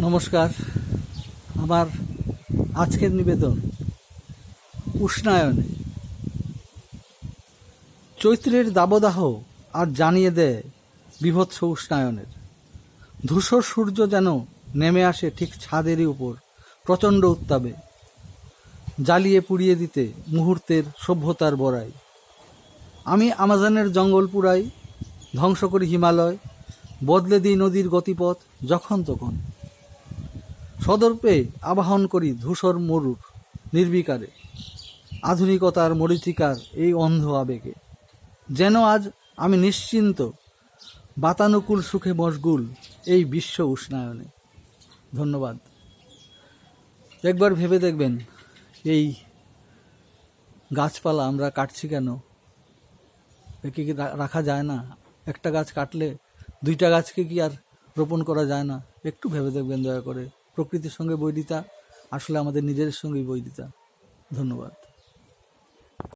নমস্কার। আমার আজকের নিবেদন উষ্ণায়নে। চৈত্রের দাবদাহ আর জানিয়ে দেয় বিভৎস উষ্ণায়নের। ধূসর সূর্য যেন নেমে আসে ঠিক ছাদেরই উপর, প্রচণ্ড উত্তাপে, জ্বালিয়ে পুড়িয়ে দিতে মুহূর্তের সভ্যতার বড়াই। আমি আমাজনের জঙ্গল পুরাই ধ্বংস করি হিমালয়, বদলে দিই নদীর গতিপথ যখন তখন। সদর্পে আবাহন করি ধূসর মরুর নির্বিকারে। আধুনিকতার মরীচিকার এই অন্ধ আবেগে। যেন আজ আমি নিশ্চিন্ত বাতানুকূল সুখে মশগুল এই বিশ্ব উষ্ণায়নে। ধন্যবাদ। একবার ভেবে দেখবেন, এই গাছপালা আমরা কাটছি কেন? একে কি রাখা যায় না? একটা গাছ কাটলে দুইটা গাছকে কি আর রোপণ করা যায় না? একটু ভেবে দেখবেন দয়া করে। প্রকৃতির সঙ্গে বৈরিতা আসলে আমাদের নিজের সঙ্গেই বৈরিতা। ধন্যবাদ।